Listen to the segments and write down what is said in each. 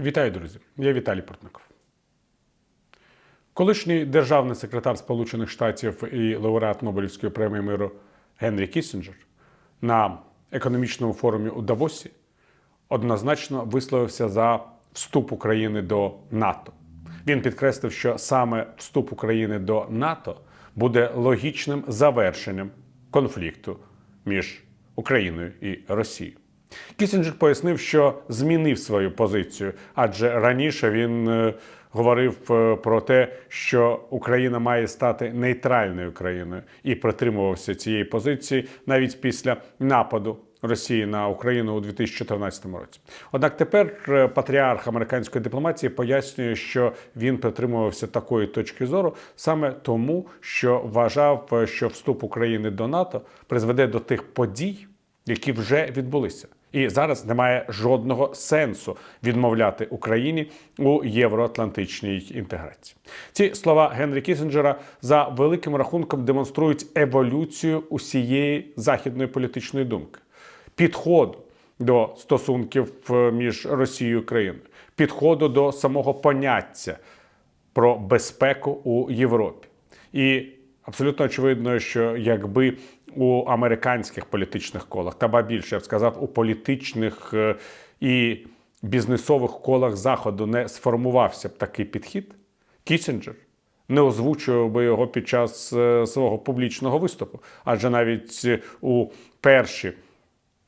Вітаю, друзі! Я Віталій Портников. Колишній державний секретар Сполучених Штатів і лауреат Нобелівської премії миру Генрі Кіссінджер на економічному форумі у Давосі однозначно висловився за вступ України до НАТО. Він підкреслив, що саме вступ України до НАТО буде логічним завершенням конфлікту між Україною і Росією. Кісінджер пояснив, що змінив свою позицію, адже раніше він е, говорив е, про те, що Україна має стати нейтральною країною і притримувався цієї позиції навіть після нападу Росії на Україну у 2014 році. Однак тепер е, патріарх американської дипломатії пояснює, що він притримувався такої точки зору саме тому, що вважав, що вступ України до НАТО призведе до тих подій, які вже відбулися. І зараз немає жодного сенсу відмовляти Україні у євроатлантичній інтеграції. Ці слова Генрі Кісінджера за великим рахунком демонструють еволюцію усієї західної політичної думки, підходу до стосунків е, між Росією і Україною, підходу до самого поняття про безпеку у Європі. І абсолютно очевидно, що якби у американських політичних колах, та ба більше я б сказав, у політичних е, і бізнесових колах заходу не сформувався б такий підхід, Кісінджер не озвучував би його під час е, свого публічного виступу. Адже навіть е, у перші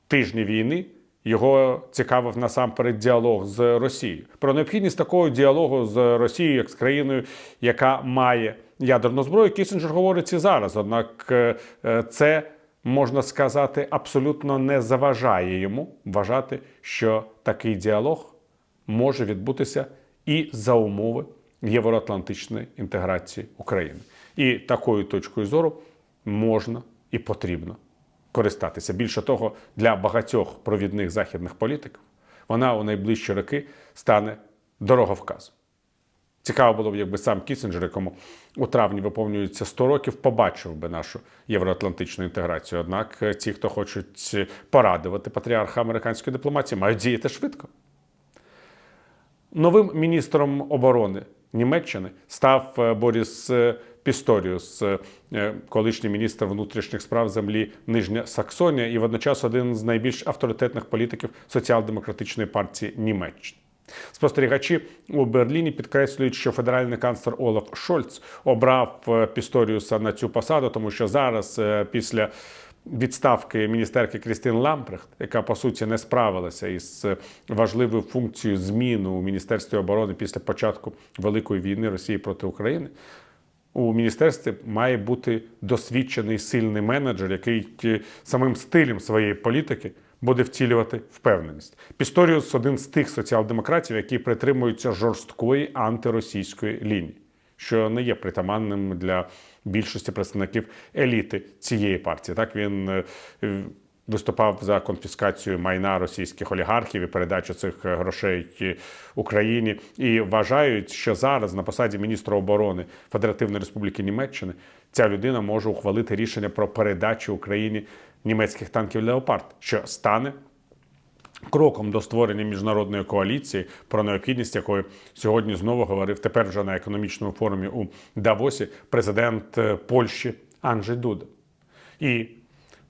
тижні війни його цікавив насамперед діалог з Росією. Про необхідність такого діалогу з Росією, як з країною, яка має ядерну зброю, Кісінджер говорить і зараз. Однак е, е, це можна сказати абсолютно не заважає йому вважати, що такий діалог може відбутися і за умови євроатлантичної інтеграції України. І такою точкою зору можна і потрібно користатися. Більше того, для багатьох провідних західних політиків вона у найближчі роки стане дороговказом. Цікаво було б, якби сам Кісінджер, якому у травні виповнюється 100 років, побачив би нашу євроатлантичну інтеграцію. Однак е, ті, хто хочуть порадувати патріарха американської дипломатії, мають діяти швидко. Новим міністром оборони Німеччини став е, Боріс е, Пісторіус, колишній міністр внутрішніх справ землі Нижня Саксонія і водночас один з найбільш авторитетних політиків соціал-демократичної партії Німеччини. Спостерігачі у Берліні підкреслюють, що федеральний канцлер Олаф Шольц обрав е, Пісторіуса на цю посаду, тому що зараз, е, після відставки міністерки Крістін Лампрехт, яка по суті не справилася із е, важливою функцією зміни у міністерстві оборони після початку великої війни Росії проти України. У міністерстві має бути досвідчений сильний менеджер, який самим стилем своєї політики буде втілювати впевненість. Пісторіус один з тих соціал-демократів, які притримуються жорсткої антиросійської лінії, що не є притаманним для більшості представників еліти цієї партії. Так він е, виступав за конфіскацію майна російських олігархів і передачу цих е, грошей е, Україні і вважають, що зараз на посаді міністра оборони Федеративної Республіки Німеччини ця людина може ухвалити рішення про передачу Україні німецьких танків Леопард, що стане. Кроком до створення міжнародної коаліції, про необхідність якої сьогодні знову говорив тепер вже на економічному форумі у Давосі президент е, Польщі Анджей Дуда. І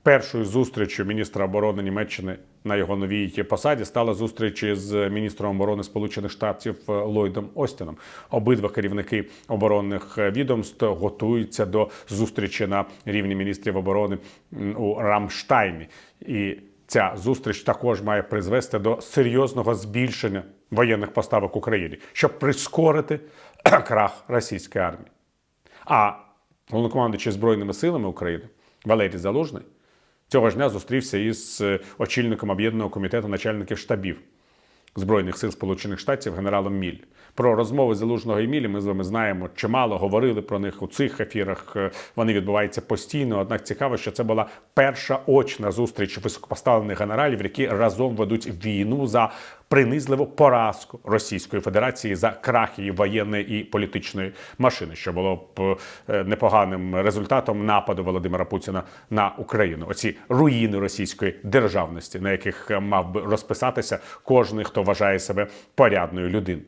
першою зустрічю міністра оборони Німеччини на його новій посаді стала зустріч з міністром оборони Сполучених Штатів Ллойдом Остіном. Обидва керівники оборонних відомств готуються до зустрічі на рівні міністрів оборони у Рамштайні. І ця зустріч також має призвести до серйозного збільшення воєнних поставок Україні, щоб прискорити крах російської армії. А головнокомандуючий Збройними силами України Валерій Залужний цього ж дня зустрівся із е, очільником об'єднаного комітету начальників штабів Збройних сил Сполучених Штатів генералом Міль. Про розмови Залужного і Мілі ми з вами знаємо чимало, говорили про них у цих ефірах. Е, Вони відбуваються постійно. Однак цікаво, що це була перша очна зустріч високопоставлених генералів, які разом ведуть війну за принизливу поразку Російської Федерації за крах її воєнної і політичної машини, що було б е, непоганим результатом нападу Володимира Путіна на Україну. Оці руїни російської державності, на яких е, мав би розписатися кожен, хто вважає себе порядною людиною.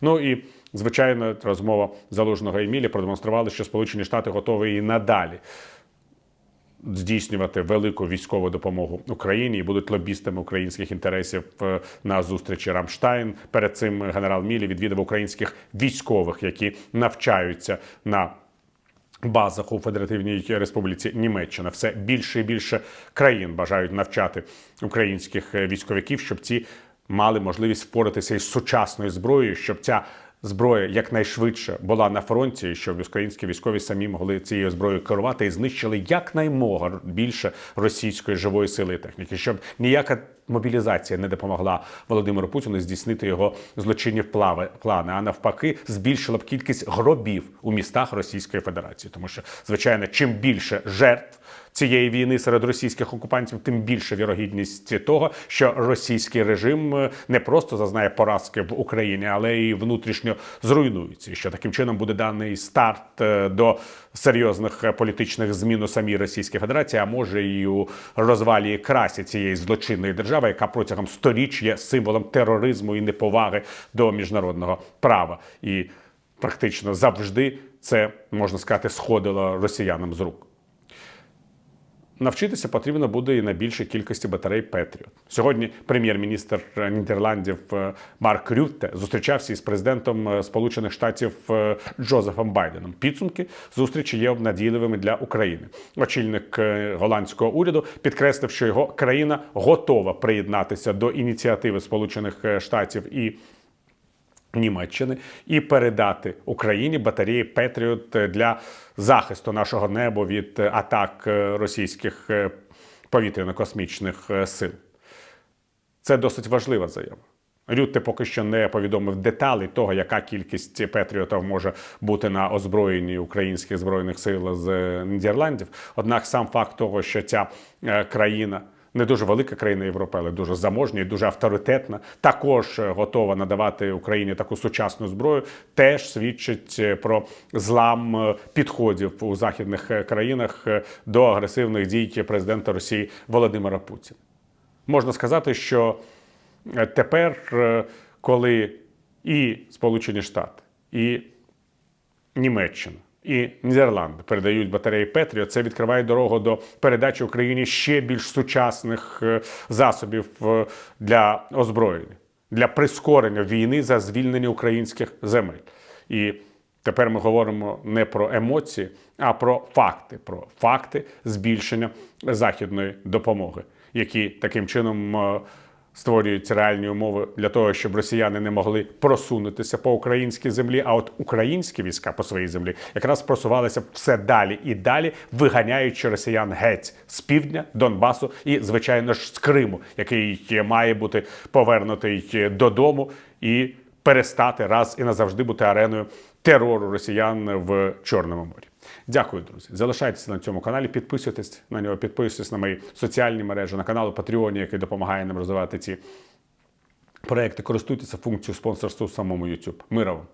Ну і звичайно, розмова залужного Емілі продемонструвала, що Сполучені Штати готові і надалі здійснювати велику військову допомогу Україні і будуть лобістами українських інтересів е, на зустрічі Рамштайн. Перед цим генерал Мілі відвідав українських військових, які навчаються на базах у Федеративній Республіці Німеччина. Все більше і більше країн бажають навчати українських е, військовиків, щоб ці мали можливість впоратися із сучасною зброєю, щоб ця зброя якнайшвидше була на фронті, щоб українські військові самі могли цією зброєю керувати і знищили якнаймога більше російської живої сили і техніки, щоб ніяка мобілізація не допомогла Володимиру Путіну здійснити його злочинні вплави плани, а навпаки, збільшила б кількість гробів у містах Російської Федерації, тому що звичайно, чим більше жертв цієї війни серед російських окупантів, тим більше вірогідність того, що російський режим е, не просто зазнає поразки в Україні, але і внутрішньо зруйнується. І що таким чином буде даний старт е, до серйозних е, політичних змін у самій Російській Федерації, а може і у розвалі красі цієї злочинної держави, яка протягом сторіч є символом тероризму і неповаги до міжнародного права. І практично завжди це можна сказати сходило росіянам з рук. Навчитися потрібно буде і на більшій кількості батарей Петріот. Сьогодні прем'єр-міністр Нідерландів е, Марк Рютте зустрічався із президентом е, Сполучених Штатів е, Джозефом Байденом. Підсумки зустрічі є обнадійливими для України. Очільник голландського уряду підкреслив, що його країна готова приєднатися до ініціативи Сполучених Штатів і. Німеччини і передати Україні батареї Петріот для захисту нашого неба від атак російських повітряно-космічних сил. Це досить важлива заява. Рютте поки що не повідомив деталі того, яка кількість Петріотів може бути на озброєнні українських збройних сил з Нідерландів. Однак сам факт того, що ця країна не дуже велика країна Європи, але дуже заможня і дуже авторитетна. Також готова надавати Україні таку сучасну зброю. Теж свідчить про злам підходів у західних країнах до агресивних дій президента Росії Володимира Путіна. Можна сказати, що тепер, коли і Сполучені Штати, і Німеччина і Нідерланди передають батареї Петріо. Це відкриває дорогу до передачі Україні ще більш сучасних е, засобів е, для озброєння, для прискорення війни за звільнення українських земель. І тепер ми говоримо не про емоції, а про факти, про факти збільшення західної допомоги, які таким чином. Е, створюють реальні умови для того, щоб росіяни не могли просунутися по українській землі. А от українські війська по своїй землі якраз просувалися все далі і далі, виганяючи росіян геть з півдня, Донбасу і, звичайно ж, з Криму, який має бути повернутий додому і перестати раз і назавжди бути ареною терору росіян в Чорному морі. Дякую, друзі. Залишайтеся на цьому каналі, підписуйтесь на нього, підписуйтесь на мої соціальні мережі, на канал Патреоні, який допомагає нам розвивати ці проекти. Користуйтеся функцією спонсорства у самому YouTube. Мира вам!